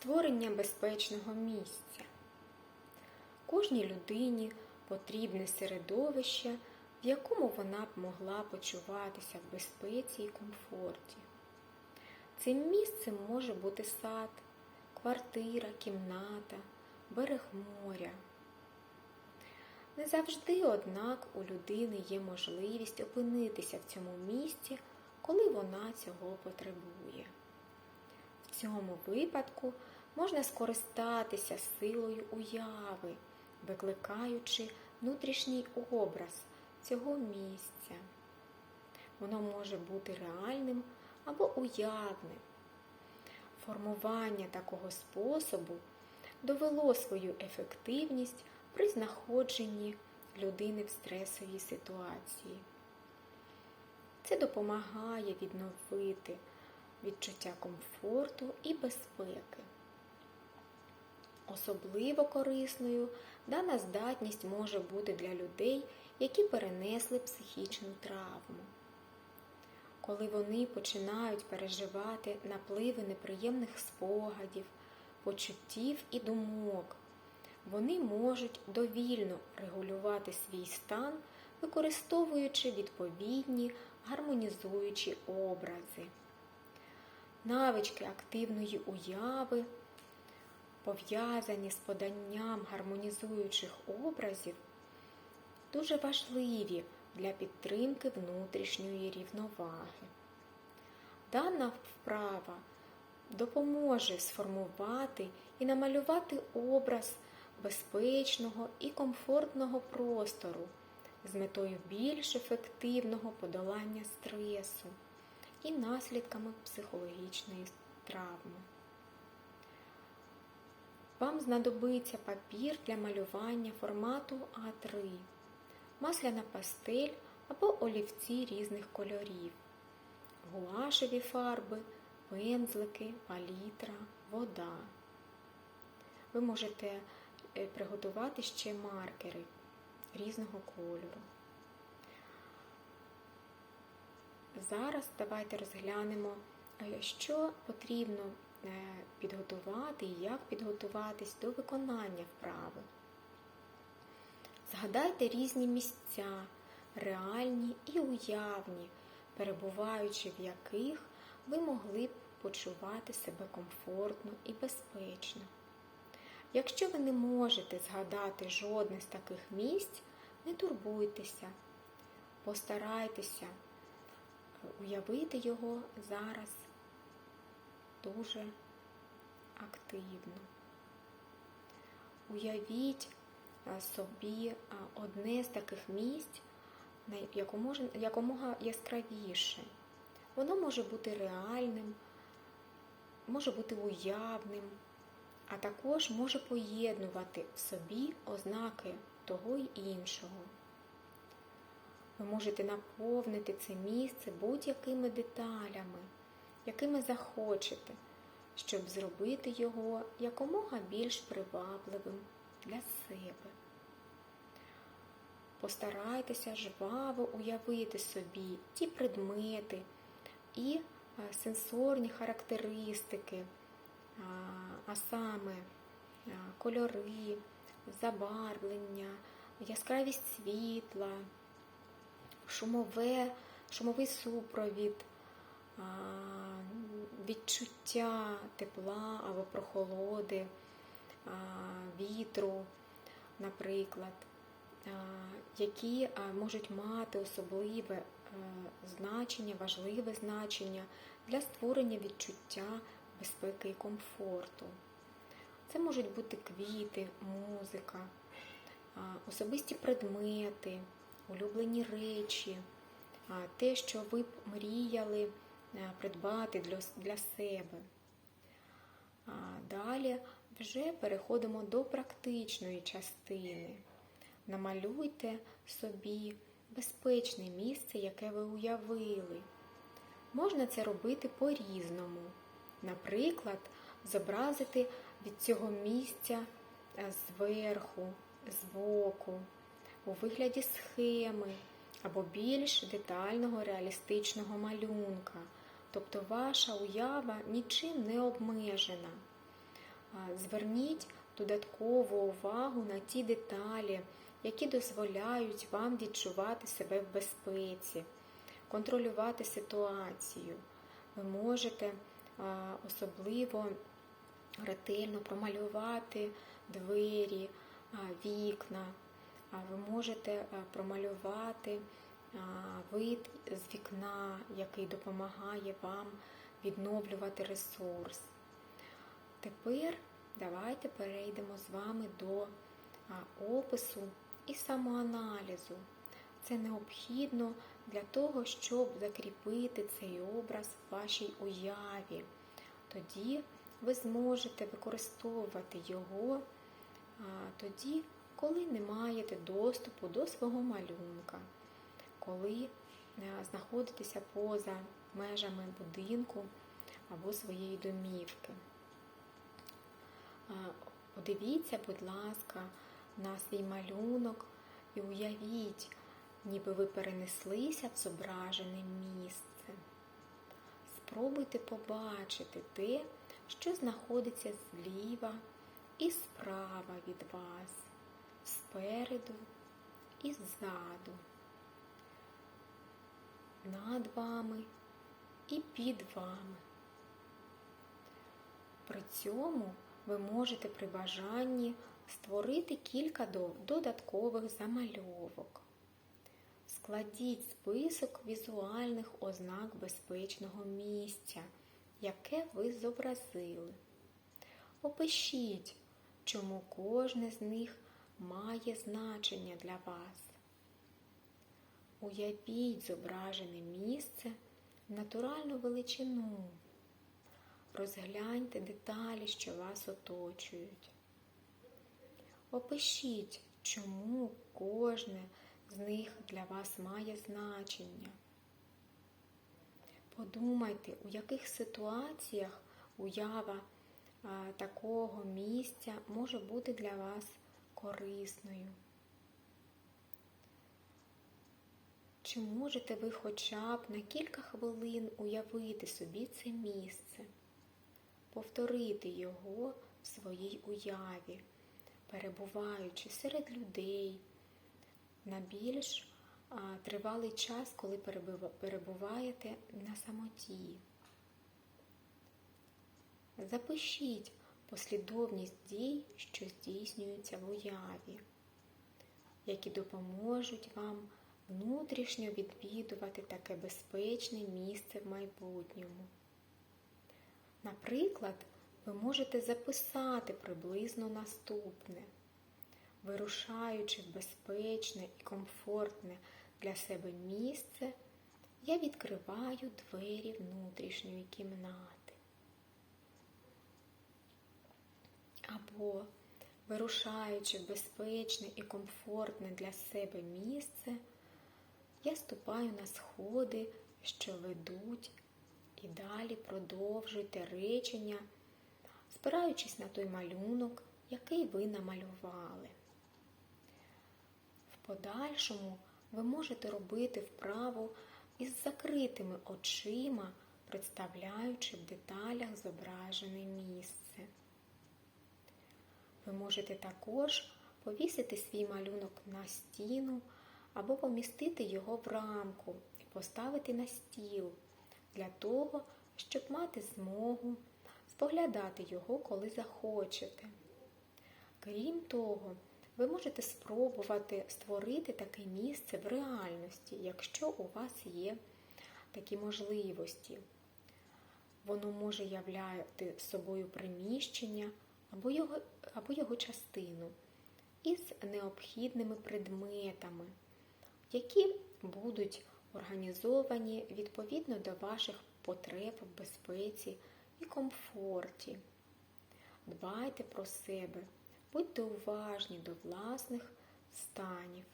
Створення безпечного місця. Кожній людині потрібне середовище, в якому вона б могла почуватися в безпеці і комфорті. Цим місцем може бути сад, квартира, кімната, берег моря. Не завжди, однак, у людини є можливість опинитися в цьому місці, коли вона цього потребує. В цьому випадку можна скористатися силою уяви, викликаючи внутрішній образ цього місця. Воно може бути реальним або уявним. Формування такого способу довело свою ефективність при знаходженні людини в стресовій ситуації. Це допомагає відновити відчуття комфорту і безпеки. Особливо корисною дана здатність може бути для людей, які перенесли психічну травму. Коли вони починають переживати напливи неприємних спогадів, почуттів і думок, вони можуть довільно регулювати свій стан, використовуючи відповідні гармонізуючі образи. Навички активної уяви, пов'язані з поданням гармонізуючих образів, дуже важливі для підтримки внутрішньої рівноваги. Дана вправа допоможе сформувати і намалювати образ безпечного і комфортного простору з метою більш ефективного подолання стресу і наслідками психологічної травми. Вам знадобиться папір для малювання формату А3, масляна пастель або олівці різних кольорів, гуашеві фарби, пензлики, палітра, вода. Ви можете приготувати ще маркери різного кольору. Зараз давайте розглянемо, що потрібно підготувати і як підготуватись до виконання вправи. Згадайте різні місця, реальні і уявні, перебуваючи в яких ви могли б почувати себе комфортно і безпечно. Якщо ви не можете згадати жодне з таких місць, не турбуйтеся, постарайтеся уявити його зараз дуже активно. Уявіть собі одне з таких місць якомога яскравіше. Воно може бути реальним, може бути уявним, а також може поєднувати в собі ознаки того й іншого. Ви можете наповнити це місце будь-якими деталями, якими захочете, щоб зробити його якомога більш привабливим для себе. Постарайтеся жваво уявити собі ті предмети і сенсорні характеристики, а саме кольори, забарвлення, яскравість світла, шумове, шумовий супровід, відчуття тепла або прохолоди, вітру, наприклад, які можуть мати особливе значення, важливе значення для створення відчуття безпеки і комфорту. Це можуть бути квіти, музика, особисті предмети, улюблені речі, те, що ви б мріяли придбати для себе. Далі вже переходимо до практичної частини. Намалюйте собі безпечне місце, яке ви уявили. Можна це робити по-різному. Наприклад, зобразити від цього місця зверху, збоку, у вигляді схеми або більш детального реалістичного малюнка. Тобто ваша уява нічим не обмежена. Зверніть додаткову увагу на ті деталі, які дозволяють вам відчувати себе в безпеці, контролювати ситуацію. Ви можете особливо ретельно промалювати двері, вікна. Ви можете промалювати вид з вікна, який допомагає вам відновлювати ресурс. Тепер давайте перейдемо з вами до опису і самоаналізу. Це необхідно для того, щоб закріпити цей образ в вашій уяві. Тоді ви зможете використовувати його тоді, коли не маєте доступу до свого малюнка, коли а, знаходитеся поза межами будинку або своєї домівки. Подивіться, будь ласка, на свій малюнок і уявіть, ніби ви перенеслися в зображене місце. Спробуйте побачити те, що знаходиться зліва і справа від вас, спереду і ззаду, над вами і під вами. При цьому ви можете при бажанні створити кілька додаткових замальовок. Складіть список візуальних ознак безпечного місця, яке ви зобразили. Опишіть, чому кожне з них має значення для вас. Уявіть зображене місце в натуральну величину. Розгляньте деталі, що вас оточують. Опишіть, чому кожне з них для вас має значення. Подумайте, у яких ситуаціях уява такого місця може бути для вас корисною. Чи можете ви хоча б на кілька хвилин уявити собі це місце, повторити його в своїй уяві, перебуваючи серед людей на більш тривалий час, коли перебуваєте на самоті. Запишіть послідовність дій, що здійснюються в уяві, які допоможуть вам внутрішньо відвідувати таке безпечне місце в майбутньому. Наприклад, ви можете записати приблизно наступне. Вирушаючи в безпечне і комфортне для себе місце, я відкриваю двері внутрішньої кімнати. Або, вирушаючи в безпечне і комфортне для себе місце, я ступаю на сходи, що ведуть, і далі продовжуйте речення, спираючись на той малюнок, який ви намалювали. В подальшому ви можете робити вправу із закритими очима, представляючи в деталях зображене місце. Ви можете також повісити свій малюнок на стіну або помістити його в рамку і поставити на стіл для того, щоб мати змогу споглядати його, коли захочете. Крім того, ви можете спробувати створити таке місце в реальності, якщо у вас є такі можливості. Воно може являти собою приміщення або його, або його частину із необхідними предметами, які будуть організовані відповідно до ваших потреб в безпеці і комфорті. Дбайте про себе, будьте уважні до власних станів.